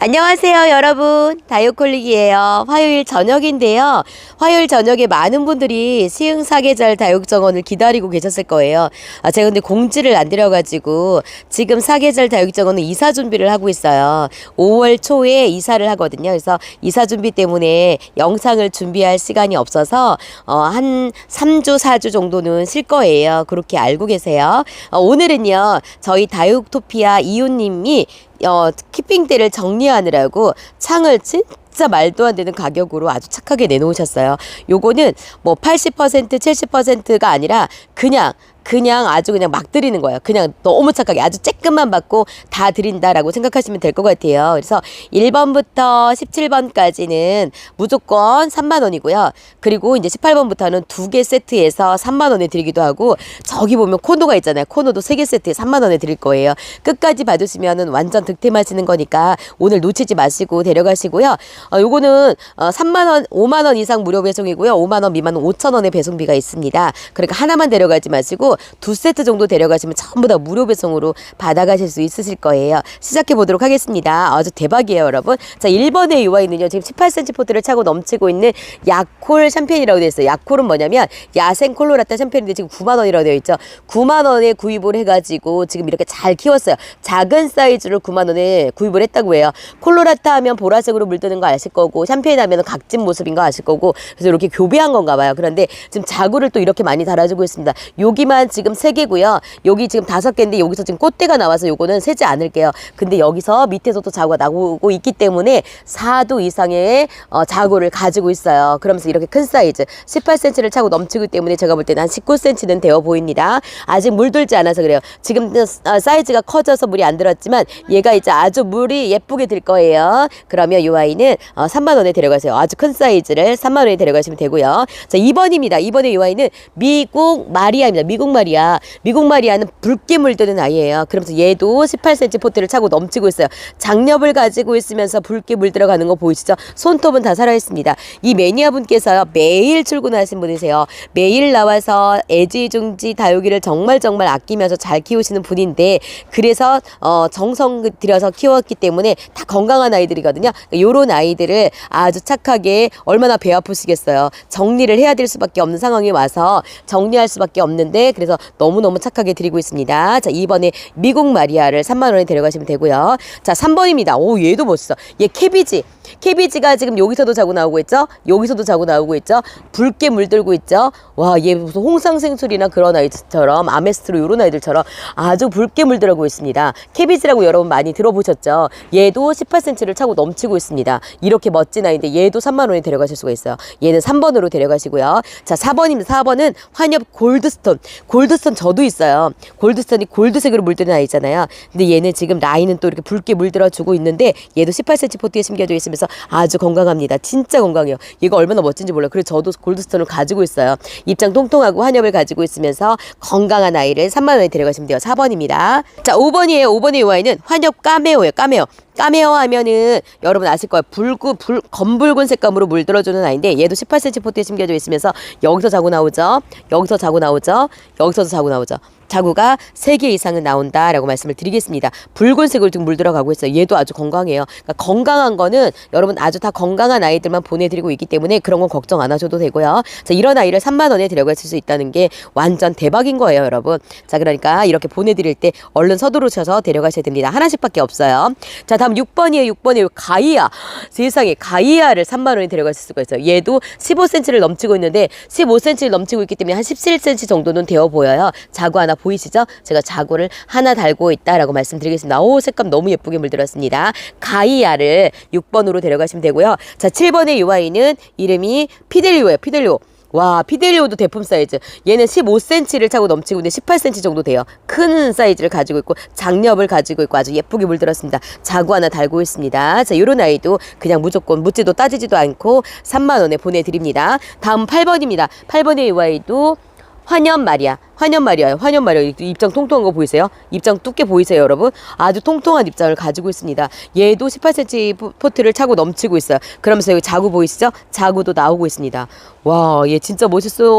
안녕하세요, 여러분. 다육콜릭이에요. 화요일 저녁인데요. 화요일 저녁에 많은 분들이 시흥 사계절 다육 정원을 기다리고 계셨을 거예요. 아, 제가 근데 공지를 안 드려가지고 지금 사계절 다육 정원은 이사 준비를 하고 있어요. 5월 초에 이사를 하거든요. 그래서 이사 준비 때문에 영상을 준비할 시간이 없어서 어, 한 3주, 4주 정도는 쉴 거예요. 그렇게 알고 계세요. 어, 오늘은요, 저희 다육토피아 이웃님이 어, 키핑대를 정리하느라고 창을 진짜 말도 안 되는 가격으로 아주 착하게 내놓으셨어요. 요거는 뭐 80%, 70%가 아니라 그냥 그냥 아주 그냥 막 드리는 거예요. 그냥 너무 착하게 아주 쬐끔만 받고 다 드린다라고 생각하시면 될 것 같아요. 그래서 1번부터 17번까지는 무조건 3만 원이고요. 그리고 이제 18번부터는 두 개 세트에서 3만 원에 드리기도 하고 저기 보면 코너가 있잖아요. 코너도 세 개 세트에 3만 원에 드릴 거예요. 끝까지 받으시면은 완전 득템하시는 거니까 오늘 놓치지 마시고 데려가시고요. 어, 요거는 어, 3만 원, 5만 원 이상 무료 배송이고요. 5만 원 미만은 5천 원의 배송비가 있습니다. 그러니까 하나만 데려가지 마시고 두 세트 정도 데려가시면 전부 다 무료 배송으로 받아가실 수 있으실 거예요. 시작해 보도록 하겠습니다. 아주 대박이에요, 여러분. 자, 1번의 UI는요, 지금 18cm 포트를 차고 넘치고 있는 야콜 샴페인이라고 되어 있어요. 야콜은 뭐냐면 야생 콜로라따 샴페인인데 지금 9만 원이라고 되어 있죠. 9만 원에 구입을 해 가지고 지금 이렇게 잘 키웠어요. 작은 사이즈로 9만 원에 구입을 했다고 해요. 콜로라따 하면 보라색으로 물드는 거 아실 거고 샴페인 하면 각진 모습인 거 아실 거고 그래서 이렇게 교배한 건가 봐요. 그런데 지금 자구를 또 이렇게 많이 달아주고 있습니다. 여기만 지금 세 개고요. 여기 지금 다섯 개인데 여기서 지금 꽃대가 나와서 요거는 세지 않을게요. 근데 여기서 밑에서도 자구가 나오고 있기 때문에 4도 이상의 어, 자구를 가지고 있어요. 그러면서 이렇게 큰 사이즈 18cm를 차고 넘치기 때문에 제가 볼 때는 한 19cm는 되어 보입니다. 아직 물들지 않아서 그래요. 지금 어, 사이즈가 커져서 물이 안 들었지만 얘가 이제 아주 물이 예쁘게 들 거예요. 그러면 이 아이는 어, 3만 원에 데려가세요. 아주 큰 사이즈를 3만 원에 데려가시면 되고요. 자, 2번입니다. 2번의 이 아이는 미국 마리아입니다. 미국 마리아. 미국 마리아는 붉게 물드는 아이예요. 그러면서 얘도 18cm 포트를 차고 넘치고 있어요. 장렵을 가지고 있으면서 붉게 물들어가는 거 보이시죠? 손톱은 다 살아있습니다. 이 매니아 분께서요. 매일 출근하신 분이세요. 매일 나와서 애지중지 다육이를 정말 정말 아끼면서 잘 키우시는 분인데 그래서 어, 정성 들여서 키웠기 때문에 다 건강한 아이들이거든요. 요런 아이들을 아주 착하게 얼마나 배 아프시겠어요. 정리를 해야 될 수밖에 없는 상황이 와서 정리할 수밖에 없는데 그래서 너무너무 착하게 드리고 있습니다. 자, 2번에 미국 마리아를 3만 원에 데려가시면 되고요. 자, 3번입니다. 오, 얘도 멋있어. 얘 캐비지. 캐비지가 지금 여기서도 자고 나오고 있죠? 여기서도 자고 나오고 있죠? 붉게 물들고 있죠? 와, 얘 무슨 홍상생술이나 그런 아이들처럼 아메스트로 이런 아이들처럼 아주 붉게 물들어가고 있습니다. 캐비지라고 여러분 많이 들어보셨죠? 얘도 18cm를 차고 넘치고 있습니다. 이렇게 멋진 아이인데 얘도 3만 원에 데려가실 수가 있어요. 얘는 3번으로 데려가시고요. 자, 4번입니다. 4번은 환엽 골드스톤. 골드스톤 저도 있어요. 골드스톤이 골드색으로 물드는 아이잖아요. 근데 얘는 지금 라인은 또 이렇게 붉게 물들어 주고 있는데 얘도 18cm 포트에 심겨져 있으면서 아주 건강합니다. 진짜 건강해요. 얘가 얼마나 멋진지 몰라요. 그래서 저도 골드스톤을 가지고 있어요. 입장 통통하고 환엽을 가지고 있으면서 건강한 아이를 3만 원에 데려가시면 돼요. 4번입니다. 자, 5번이에요. 5번의 이 아이는 환엽 까메오예요. 까메오. 까메오 하면은 여러분 아실 거예요. 붉고 불, 검붉은 색감으로 물들어주는 아이인데 얘도 18cm 포트에 심겨져 있으면서 여기서 자고 나오죠. 여기서 자고 나오죠. 여기서도 자고 나오죠. 자구가 3개 이상은 나온다라고 말씀을 드리겠습니다. 붉은색으로 지금 물들어가고 있어요. 얘도 아주 건강해요. 그러니까 건강한 거는 여러분 아주 다 건강한 아이들만 보내드리고 있기 때문에 그런 건 걱정 안 하셔도 되고요. 자, 이런 아이를 3만 원에 데려가실 수 있다는 게 완전 대박인 거예요, 여러분. 자, 그러니까 이렇게 보내드릴 때 얼른 서두르셔서 데려가셔야 됩니다. 하나씩밖에 없어요. 자, 다음 6번이에요. 6번이에요. 가이아. 세상에 가이아를 3만 원에 데려가실 수가 있어요. 얘도 15cm를 넘치고 있는데 15cm를 넘치고 있기 때문에 한 17cm 정도는 되어 보여요. 자구 하나 보이시죠? 제가 자구를 하나 달고 있다라고 말씀드리겠습니다. 오, 색감 너무 예쁘게 물들었습니다. 가이아를 6번으로 데려가시면 되고요. 자, 7번의 요 아이는 이름이 피델리오예요. 피델리오. 와, 피델리오도 대품 사이즈. 얘는 15cm를 차고 넘치고 있는데 18cm 정도 돼요. 큰 사이즈를 가지고 있고 장렵을 가지고 있고 아주 예쁘게 물들었습니다. 자구 하나 달고 있습니다. 자, 요런 아이도 그냥 무조건 묻지도 따지지도 않고 3만 원에 보내드립니다. 다음 8번입니다. 8번의 이 아이도 환연 마리아. 환연 마리아요. 환연 마리아. 입장 통통한 거 보이세요? 입장 두께 보이세요, 여러분? 아주 통통한 입장을 가지고 있습니다. 얘도 18cm 포- 포트를 차고 넘치고 있어요. 그러면서 여기 자구 보이시죠? 자구도 나오고 있습니다. 와, 얘 진짜 멋있어요.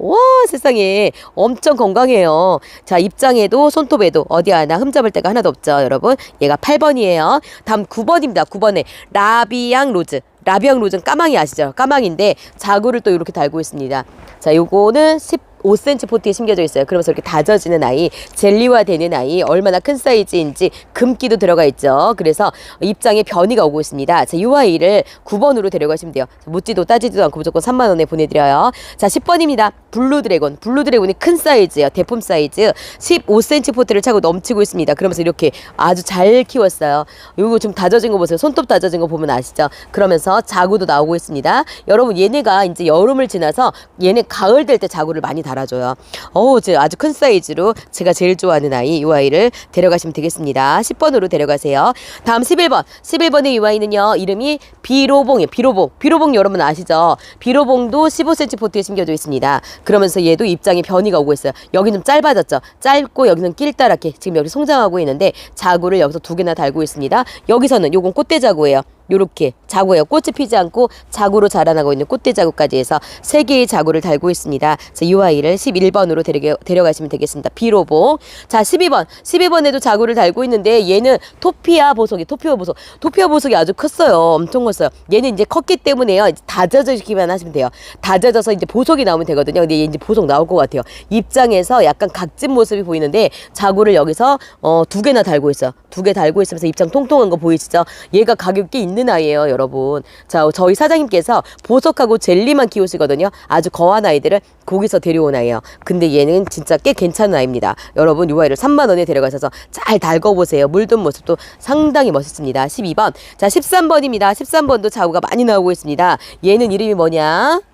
와, 세상에. 엄청 건강해요. 자, 입장에도 손톱에도 어디 하나 흠잡을 데가 하나도 없죠, 여러분? 얘가 8번이에요. 다음 9번입니다. 9번에 라비앙 로즈. 라비앙 로즈는 까망이 아시죠? 까망인데 자구를 또 이렇게 달고 있습니다. 자, 요거는 15cm 포트에 심겨져 있어요. 그러면서 이렇게 다져지는 아이, 젤리화 되는 아이, 얼마나 큰 사이즈인지 금기도 들어가 있죠. 그래서 입장에 변이가 오고 있습니다. 자, 이 아이를 9번으로 데려가시면 돼요. 묻지도 따지지도 않고 무조건 3만 원에 보내드려요. 자, 10번입니다. 블루 드래곤. 블루 드래곤이 큰 사이즈예요. 대품 사이즈. 15cm 포트를 차고 넘치고 있습니다. 그러면서 이렇게 아주 잘 키웠어요. 요거 좀 다져진 거 보세요. 손톱 다져진 거 보면 아시죠? 그러면서 자구도 나오고 있습니다. 여러분 얘네가 이제 여름을 지나서 얘네 가을 될 때 자구를 많이 달아줘요. 어우, 제 아주 큰 사이즈로 제가 제일 좋아하는 아이 이 아이를 데려가시면 되겠습니다. 10번으로 데려가세요. 다음 11번. 11번의 이 아이는요. 이름이 비로봉이에요. 비로봉. 비로봉 여러분 아시죠? 비로봉도 15cm 포트에 심겨져 있습니다. 그러면서 얘도 입장에 변이가 오고 있어요. 여기는 좀 짧아졌죠. 짧고 여기는 길다랗게 지금 여기 성장하고 있는데 자구를 여기서 두 개나 달고 있습니다. 여기서는 요건 꽃대 자구예요. 요렇게 자구예요. 꽃이 피지 않고 자구로 자라나고 있는 꽃대 자구까지 해서 세 개의 자구를 달고 있습니다. 자, 이 아이를 11번으로 데려, 데려가시면 되겠습니다. 비로봉. 자, 12번. 12번에도 자구를 달고 있는데 얘는 토피아 보석이 토피아 보석. 토피아 보석이 아주 컸어요. 엄청 컸어요. 얘는 이제 컸기 때문에요. 이제 다져주기만 하시면 돼요. 다져져서 이제 보석이 나오면 되거든요. 근데 얘 이제 보석 나올 것 같아요. 입장에서 약간 각진 모습이 보이는데 자구를 여기서 어, 두 개나 달고 있어요. 두 개 달고 있으면서 입장 통통한 거 보이시죠? 얘가 가격이 있는 아이예요, 여러분. 자, 저희 사장님께서 보석하고 젤리만 키우시거든요. 아주 거한 아이들을 거기서 데려온 아이예요. 근데 얘는 진짜 꽤 괜찮은 아이입니다. 여러분, 이 아이를 3만 원에 데려가셔서 잘 달궈보세요. 물든 모습도 상당히 멋있습니다. 12번. 자, 13번입니다. 13번도 자구가 많이 나오고 있습니다. 얘는 이름이 뭐냐?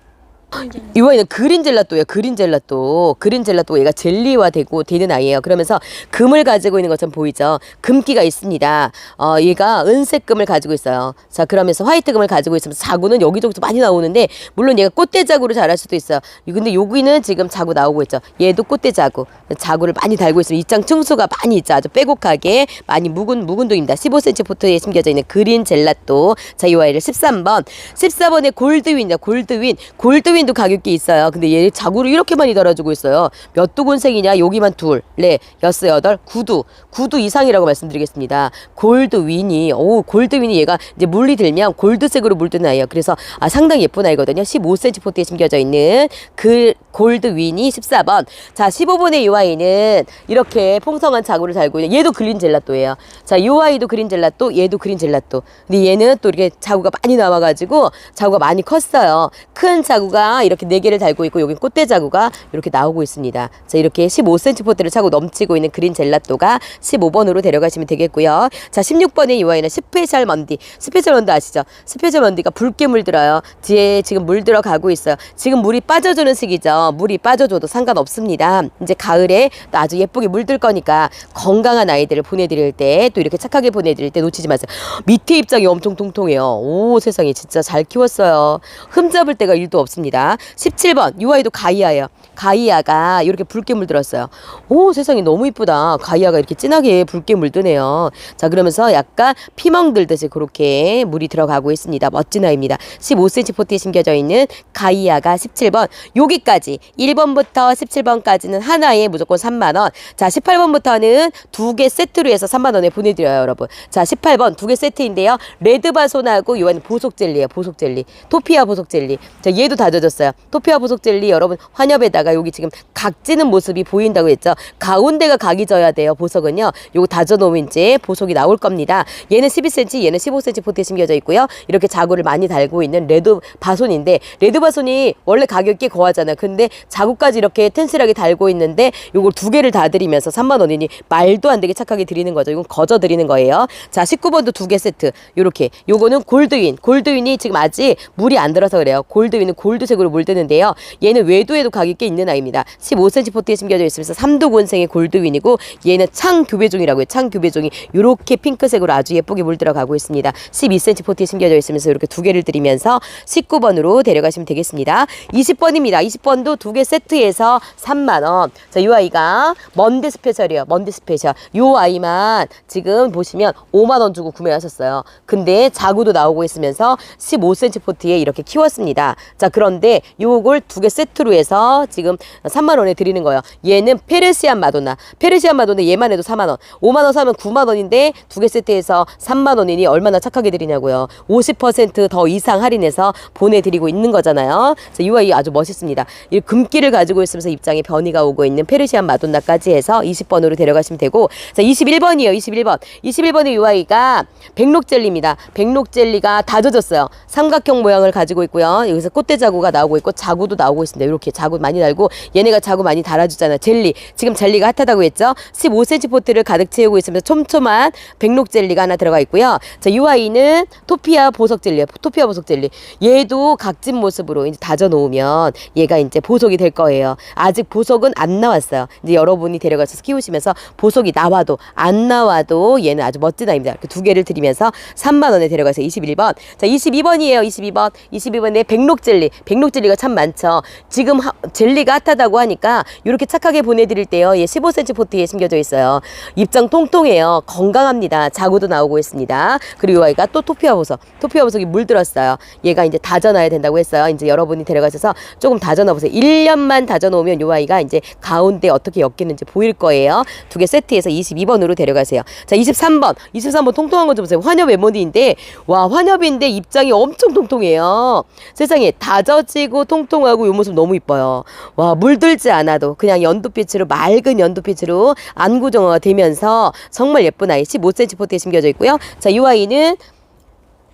이 아이는 그린 젤라또예요. 그린 젤라또. 그린 젤라또 얘가 젤리화 되고 되는 아이예요. 그러면서 금을 가지고 있는 것처럼 보이죠. 금기가 있습니다. 어, 얘가 은색 금을 가지고 있어요. 자, 그러면서 화이트 금을 가지고 있으면서 자구는 여기저기서 많이 나오는데 물론 얘가 꽃대 자구로 자랄 수도 있어요. 근데 여기는 지금 자구 나오고 있죠. 얘도 꽃대 자구. 자구를 많이 달고 있으면 입장 층수가 많이 있죠. 아주 빼곡하게 많이 묵은 묵은 동입니다. 15cm 포트에 심겨져 있는 그린 젤라또. 자, 이 아이를 13번. 14번에 골드윈이다. 골드윈. 골드윈 도 가격이 있어요. 근데 얘 자구를 이렇게 많이 달아주고 있어요. 몇 두곤색이냐? 여기만 둘, 네, 여섯, 여덟, 구두. 구두 이상이라고 말씀드리겠습니다. 골드 윈이, 오, 골드 윈이 얘가 이제 물이 들면 골드색으로 물드는 아이예요. 그래서 아, 상당히 예쁜 아이거든요. 15cm 포트에 심겨져 있는 그 골드 윈이 14번. 자, 15번의 이 아이는 이렇게 풍성한 자구를 달고 있는 얘도 그린 젤라또예요. 자, 이 아이도 그린 젤라또, 얘도 그린 젤라또. 근데 얘는 또 이렇게 자구가 많이 나와가지고 자구가 많이 컸어요. 큰 자구가 이렇게 네 개를 달고 있고 여기 꽃대 자구가 이렇게 나오고 있습니다. 자, 이렇게 15cm 포트를 차고 넘치고 있는 그린 젤라또가 15번으로 데려가시면 되겠고요. 자, 16번의 이 아이는 스페셜 먼디. 스페셜 먼디 아시죠? 스페셜 먼디가 붉게 물들어요. 뒤에 지금 물들어 가고 있어요. 지금 물이 빠져주는 시기죠. 물이 빠져줘도 상관없습니다. 이제 가을에 또 아주 예쁘게 물들 거니까 건강한 아이들을 보내드릴 때 또 이렇게 착하게 보내드릴 때 놓치지 마세요. 밑에 입장이 엄청 통통해요. 오 세상에 진짜 잘 키웠어요. 흠잡을 데가 일도 없습니다. 17번 이 아이도 가이아예요. 가이아가 이렇게 붉게 물들었어요. 오 세상에 너무 이쁘다. 가이아가 이렇게 진하게 붉게 물드네요. 자 그러면서 약간 피멍 들듯이 그렇게 물이 들어가고 있습니다. 멋진 아이입니다. 15cm 포트에 심겨져 있는 가이아가 17번 여기까지 1번부터 17번까지는 하나에 무조건 3만 원. 자 18번부터는 두 개 세트로 해서 3만 원에 보내드려요 여러분. 자 18번 두 개 세트인데요. 레드바손하고 이거는 보석 젤리예요. 보석 젤리. 토피아 보석 젤리. 자 얘도 다 져졌어요. 토피아 보석 젤리 여러분 환엽에다가 여기 지금 각지는 모습이 보인다고 했죠. 가운데가 각이 져야 돼요. 보석은요. 요거 다져 놓으면 이제 보석이 나올 겁니다. 얘는 12cm, 얘는 15cm 포트에 심겨져 있고요. 이렇게 자구를 많이 달고 있는 레드 바손인데 레드 바손이 원래 가격이 거하잖아요. 근데 자구까지 이렇게 튼실하게 달고 있는데 요걸 두 개를 다 드리면서 3만 원이니 말도 안 되게 착하게 드리는 거죠. 이건 거저 드리는 거예요. 자, 19번도 두 개 세트. 요렇게. 요거는 골드윈. 골드윈이 지금 아직 물이 안 들어서 그래요. 골드윈은 골드 핑 크색으로 물드는데요. 얘는 외도에도 각이 꽤 있는 아이입니다. 15cm 포트에 심겨져 있으면서 삼두곤생의 골드윈이고 얘는 창교배종이라고 해요. 창교배종이 이렇게 핑크색으로 아주 예쁘게 물들어가고 있습니다. 12cm 포트에 심겨져 있으면서 이렇게 두 개를 드리면서 19번으로 데려가시면 되겠습니다. 20번입니다. 20번도 두 개 세트에서 3만 원. 자, 이 아이가 먼데 스페셜이에요. 먼데 스페셜. 요 아이만 지금 보시면 5만 원 주고 구매하셨어요. 근데 자구도 나오고 있으면서 15cm 포트에 이렇게 키웠습니다. 자, 그런데 요걸 두 개 세트로 해서 지금 3만 원에 드리는 거예요. 얘는 페르시안 마도나. 페르시안 마도나 얘만 해도 4만 원. 5만 원 사면 9만 원인데 두 개 세트에서 3만 원이니 얼마나 착하게 드리냐고요. 50%더 이상 할인해서 보내드리고 있는 거잖아요. 자, 이 아이 아주 멋있습니다. 이 금기를 가지고 있으면서 입장에 변이가 오고 있는 페르시안 마돈나까지 해서 20번으로 데려가시면 되고 자 21번이에요. 21번. 21번의 이 아이가 백록젤리입니다. 백록젤리가 다 젖었어요. 삼각형 모양을 가지고 있고요. 여기서 꽃대 자구가 나 오고 있고 자구도 나오고 있습니다. 이렇게 자구 많이 달고 얘네가 자구 많이 달아주잖아요. 젤리. 지금 젤리가 핫하다고 했죠. 15cm 포트를 가득 채우고 있으면서 촘촘한 백록 젤리가 하나 들어가 있고요. 자, 이 아이는 토피아 보석 젤리예요. 토피아 보석 젤리. 얘도 각진 모습으로 이제 다져 놓으면 얘가 이제 보석이 될 거예요. 아직 보석은 안 나왔어요. 이제 여러분이 데려가서 키우시면서 보석이 나와도 안 나와도 얘는 아주 멋진 아이입니다. 그두 개를 드리면서 3만 원에 데려가서 21번. 자, 22번이에요. 22번. 22번에 백록 젤리. 백록 젤리가 참 많죠. 지금 하- 젤리가 핫하다고 하니까 이렇게 착하게 보내드릴 때요. 얘 15cm 포트에 심겨져 있어요. 입장 통통해요. 건강합니다. 자구도 나오고 있습니다. 그리고 이 아이가 또 토피아 보석. 토피아 보석이 물들었어요. 얘가 이제 다져놔야 된다고 했어요. 이제 여러분이 데려가셔서 조금 다져놔 보세요. 1년만 다져놓으면 이 아이가 이제 가운데 어떻게 엮이는지 보일 거예요. 두 개 세트해서 22번으로 데려가세요. 자, 23번. 23번 통통한 거 좀 보세요. 환엽 에모디인데, 와, 환엽인데 입장이 엄청 통통해요. 세상에 다져 지고 통통하고 이 모습 너무 이뻐요. 와, 물들지 않아도 그냥 연두빛으로 맑은 연두빛으로 안구정화가 되면서 정말 예쁜 아이 15cm 포트에 심겨져 있고요. 자, 이 아이는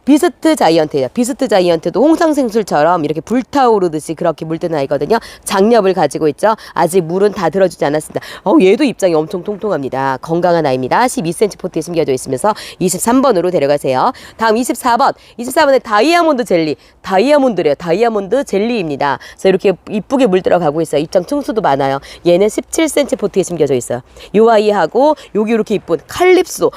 비스트 자이언트예요. 비스트 자이언트도 홍상생술처럼 이렇게 불타오르듯이 그렇게 물드는 아이거든요. 장렵을 가지고 있죠. 아직 물은 다 들어주지 않았습니다. 어, 얘도 입장이 엄청 통통합니다. 건강한 아이입니다. 12cm 포트에 심겨져 있으면서 23번으로 데려가세요. 다음 24번. 24번에 다이아몬드 젤리. 다이아몬드래요. 다이아몬드 젤리입니다. 그래서 이렇게 이쁘게 물 들어 가고 있어요. 입장 층수도 많아요. 얘는 17cm 포트에 심겨져 있어요. 요 아이하고 여기 이렇게 이쁜 칼립소.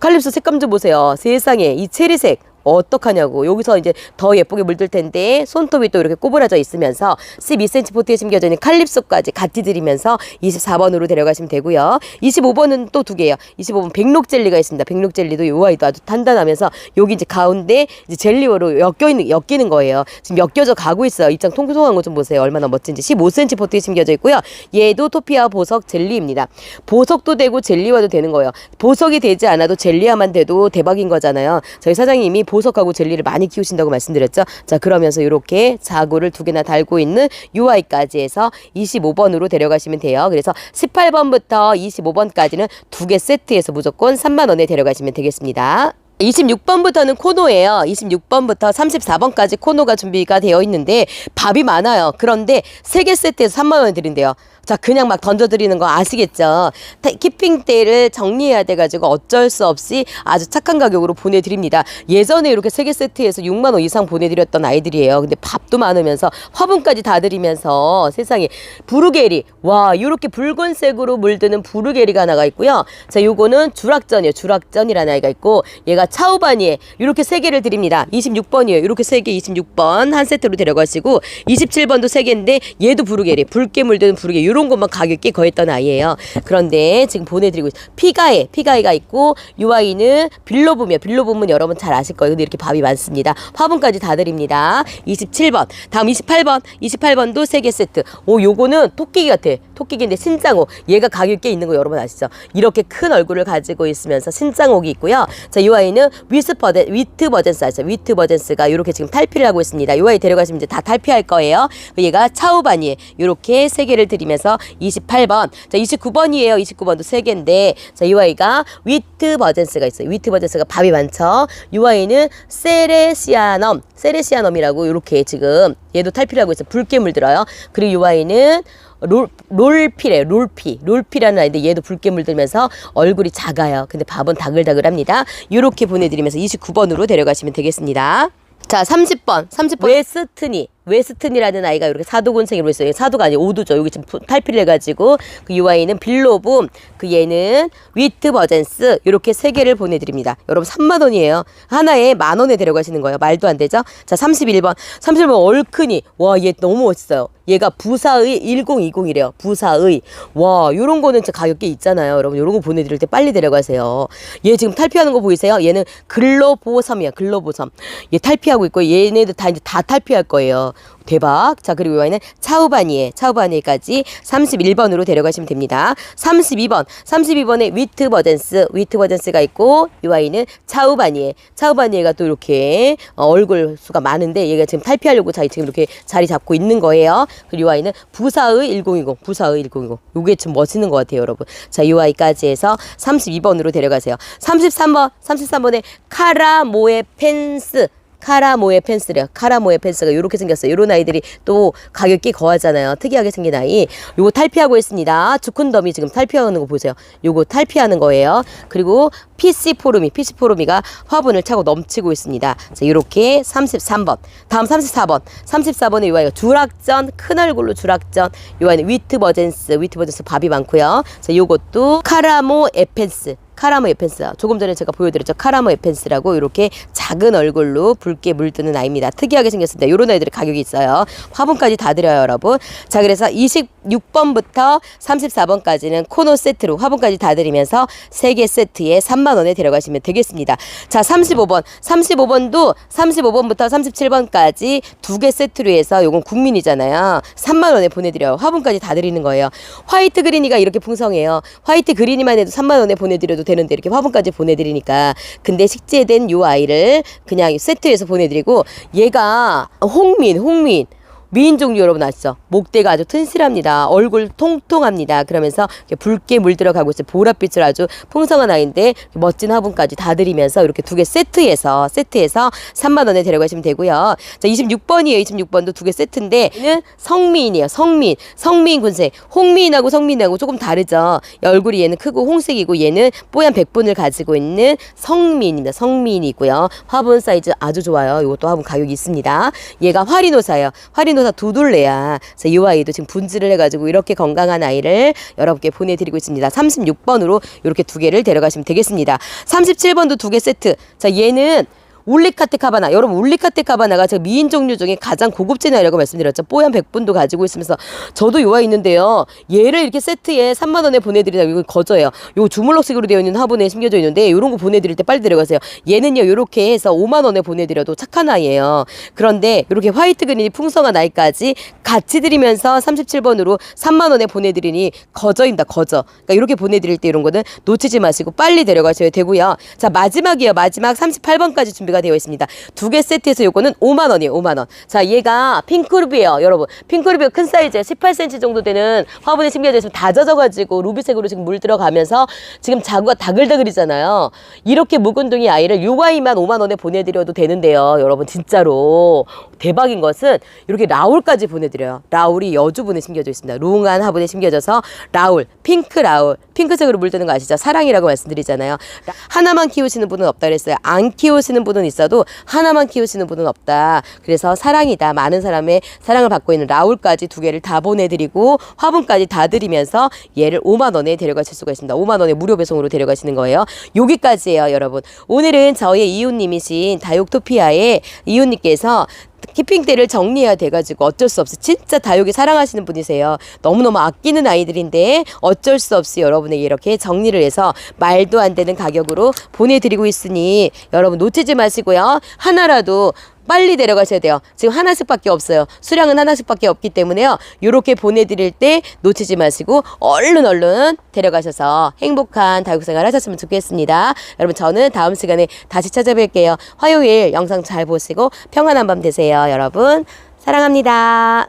칼립소 색감 좀 보세요. 세상에 이 체리색. 어떡하냐고. 여기서 이제 더 예쁘게 물들 텐데 손톱이 또 이렇게 꼬부라져 있으면서 12cm 포트에 심겨져 있는 칼립소까지 같이 드리면서 24번으로 데려가시면 되고요. 25번은 또 두 개예요. 25번 백록 젤리가 있습니다. 백록 젤리도 요 아이도 아주 단단하면서 여기 이제 가운데 이제 젤리로 엮여 있는 엮이는 거예요. 지금 엮여져 가고 있어요. 입장 통통한 거 좀 보세요. 얼마나 멋진지. 15cm 포트에 심겨져 있고요. 얘도 토피아 보석 젤리입니다. 보석도 되고 젤리화도 되는 거예요. 보석이 되지 않아도 젤리화만 돼도 대박인 거잖아요. 저희 사장님이 보석하고 젤리를 많이 키우신다고 말씀드렸죠. 자, 그러면서 이렇게 자구를 두 개나 달고 있는 UI까지 해서 25번으로 데려가시면 돼요. 그래서 18번부터 25번까지는 두 개 세트해서 무조건 3만 원에 데려가시면 되겠습니다. 26번부터는 코노예요. 26번부터 34번까지 코노가 준비가 되어 있는데 밥이 많아요. 그런데 세 개 세트에서 3만 원 드린대요. 자, 그냥 막 던져드리는 거 아시겠죠? 태- 키핑대를 정리해야 돼가지고 어쩔 수 없이 아주 착한 가격으로 보내드립니다. 예전에 이렇게 세 개 세트에서 6만 원 이상 보내드렸던 아이들이에요. 근데 밥도 많으면서 화분까지 다 드리면서 세상에 부르게리 와 이렇게 붉은색으로 물드는 부르게리가 나가 있고요. 자, 요거는 주락전이에요. 주락전이라는 아이가 있고 얘가 차우바니에 이렇게 세 개를 드립니다. 26번이에요. 이렇게 세 개 26번 한 세트로 데려가시고 27번도 세 개인데 얘도 부르게리 붉게 물드는 부르게 이런 것만 가격이 거했던 아이예요. 그런데 지금 보내드리고 있어요. 피가에 피가에가 있고 이 아이는 빌로붐이에요. 빌로붐은 여러분 잘 아실 거예요. 근데 이렇게 밥이 많습니다. 화분까지 다 드립니다. 27번 다음 28번 28번도 세 개 세트. 오 요거는 토끼기 같아. 토끼기인데 신장옥 얘가 가격 꽤 있는 거 여러분 아시죠? 이렇게 큰 얼굴을 가지고 있으면서 신장옥이 있고요. 자이 아이는 위스 버전 위트 버전스 아시죠? 위트 버전스가 이렇게 지금 탈피를 하고 있습니다. 이 아이 데려가시면 이제 다 탈피할 거예요. 얘가 차우바니 이렇게 세 개를 드리면서 28번 자 29번이에요. 29번도 세 개인데 자 이 아이가 위트 버전스가 있어요. 위트 버전스가 밥이 많죠. 이 아이는 세레시아넘 세레시아넘이라고 이렇게 지금 얘도 탈피를 하고 있어요. 붉게 물들어요. 그리고 이 아이는 롤, 롤피래, 롤피. 롤피라는 아이인데 얘도 붉게 물들면서 얼굴이 작아요. 근데 밥은 다글다글합니다. 이렇게 보내드리면서 29번으로 데려가시면 되겠습니다. 자, 30번. 30번. 웨스트니. 웨스튼이라는 아이가 이렇게 사도곤생으로 있어요. 사도가 아니고 오두죠. 여기 지금 부- 탈피를 해가지고 그 유아이는 빌로붐, 그 얘는 위트 버젠스 이렇게 세 개를 보내드립니다. 여러분 3만 원이에요. 하나에 만 원에 데려가시는 거예요. 말도 안 되죠? 자 31번, 31번 얼큰이 와 얘 너무 멋있어요. 얘가 부사의 1020이래요. 부사의. 와, 요런 거는 진짜 가격이 있잖아요. 여러분, 요런 거 보내드릴 때 빨리 데려가세요. 얘 지금 탈피하는 거 보이세요? 얘는 글로보섬이야, 글로보섬. 얘 탈피하고 있고, 얘네들 다 이제 다 탈피할 거예요. 대박. 자, 그리고 여기는 차우바니에, 차우바니에까지 31번으로 데려가시면 됩니다. 32번, 32번에 위트 버전스, 위트 버전스가 있고, 이 아이는 차우바니에, 차우바니에가 또 이렇게 어, 얼굴 수가 많은데, 얘가 지금 탈피하려고 자, 지금 이렇게 자리 잡고 있는 거예요. 그리고 이 아이는 부사의 1020, 부사의 1020. 요게 좀 멋있는 것 같아요, 여러분. 자, 이 아이까지 해서 32번으로 데려가세요. 33번, 33번에 카라모에 펜스. 카라모의 펜스래요. 카라모의 펜스가 이렇게 생겼어요. 이런 아이들이 또 가격이 거하잖아요. 특이하게 생긴 아이. 요거 탈피하고 있습니다. 주쿤덤이 지금 탈피하는 거 보세요. 요거 탈피하는 거예요. 그리고 PC 포르미, PC 포르미가 화분을 차고 넘치고 있습니다. 자, 이렇게 33번. 다음 34번. 34번에 요 아이가 주락전, 큰 얼굴로 주락전. 요 아이는 위트 버젠스, 위트 버젠스 밥이 많고요. 자, 요것도 카라모 에펜스. 카라모 에펜스. 조금 전에 제가 보여드렸죠. 카라모 에펜스라고 이렇게 작은 얼굴로 붉게 물드는 아이입니다. 특이하게 생겼습니다. 이런 아이들의 가격이 있어요. 화분까지 다 드려요, 여러분. 자, 그래서 26번부터 34번까지는 코너 세트로 화분까지 다 드리면서 3개 세트에 3만 원에 데려가시면 되겠습니다. 자, 35번. 35번도 35번부터 37번까지 두 개 세트로 해서 요건 국민이잖아요. 3만 원에 보내드려요. 화분까지 다 드리는 거예요. 화이트 그린이가 이렇게 풍성해요. 화이트 그린이만 해도 3만 원에 보내드려도 되는데 이렇게 화분까지 보내드리니까. 근데 식재된 요 아이를 그냥 세트에서 보내드리고 얘가 홍민 홍민 미인 종류 여러분 아시죠? 목대가 아주 튼실합니다. 얼굴 통통합니다. 그러면서 붉게 물들어 가고 있어요. 보랏빛을 아주 풍성한 아이인데 멋진 화분까지 다 드리면서 이렇게 두 개 세트에서 세트에서 3만 원에 데려가시면 되고요. 자, 26번이에요. 26번도 두 개 세트인데 얘는 성미인이에요. 성민. 성민 군색. 홍미인하고 성민하고 조금 다르죠. 얼굴이 얘는 크고 홍색이고 얘는 뽀얀 백분을 가지고 있는 성민입니다. 성민이고요. 화분 사이즈 아주 좋아요. 이것도 화분 가격이 있습니다. 얘가 화리노사예요. 화리노 사 두둘레야. 그래서 이 아이도 지금 분질을 해가지고 이렇게 건강한 아이를 여러분께 보내드리고 있습니다. 36번으로 이렇게 두 개를 데려가시면 되겠습니다. 37번도 두 개 세트. 자, 얘는 울리카테 카바나. 여러분 울리카테 카바나가 제가 미인 종류 중에 가장 고급진 아이라고 말씀드렸죠. 뽀얀 백분도 가지고 있으면서 저도 요아 있는데요. 얘를 이렇게 세트에 3만 원에 보내드리다 이거 거저예요. 요 주물럭식으로 되어 있는 화분에 심겨져 있는데 요런 거 보내드릴 때 빨리 데려가세요. 얘는요 요렇게 해서 5만 원에 보내드려도 착한 아이예요. 그런데 요렇게 화이트 그린이 풍성한 아이까지 같이 드리면서 37번으로 3만 원에 보내드리니 거저입니다 거저. 그러니까 이렇게 보내드릴 때 이런 거는 놓치지 마시고 빨리 데려가셔야 되고요. 자 마지막이에요 마지막. 38번까지 준비가 되어 있습니다. 두 개 세트에서 요거는 5만 원이에요 5만 원 자 얘가 핑크루비예요 여러분. 핑크루비가 큰 사이즈 18cm 정도 되는 화분에 심겨져 있으면 다 젖어가지고 루비색으로 지금 물 들어가면서 지금 자구가 다글다글이잖아요. 이렇게 묵은 둥이 아이를 요 아이만 5만 원에 보내드려도 되는데요 여러분. 진짜로. 대박인 것은 이렇게 라울까지 보내드려요. 라울이 여주분에 심겨져 있습니다. 롱한 화분에 심겨져서 라울, 핑크 라울, 핑크색으로 물드는 거 아시죠? 사랑이라고 말씀드리잖아요. 라- 하나만 키우시는 분은 없다 그랬어요. 안 키우시는 분은 있어도 하나만 키우시는 분은 없다. 그래서 사랑이다. 많은 사람의 사랑을 받고 있는 라울까지 두 개를 다 보내드리고 화분까지 다 드리면서 얘를 5만 원에 데려가실 수가 있습니다. 5만 원에 무료 배송으로 데려가시는 거예요. 여기까지예요, 여러분. 오늘은 저의 이웃님이신 다육토피아의 이웃님께서 키핑대를 정리해야 돼가지고 어쩔 수 없이 진짜 다육이 사랑하시는 분이세요. 너무너무 아끼는 아이들인데 어쩔 수 없이 여러분에게 이렇게 정리를 해서 말도 안 되는 가격으로 보내드리고 있으니 여러분 놓치지 마시고요. 하나라도 빨리 데려가셔야 돼요. 지금 하나씩밖에 없어요. 수량은 하나씩밖에 없기 때문에요. 요렇게 보내드릴 때 놓치지 마시고 얼른 얼른 데려가셔서 행복한 다육생활 하셨으면 좋겠습니다. 여러분 저는 다음 시간에 다시 찾아뵐게요. 화요일 영상 잘 보시고 평안한 밤 되세요. 여러분 사랑합니다.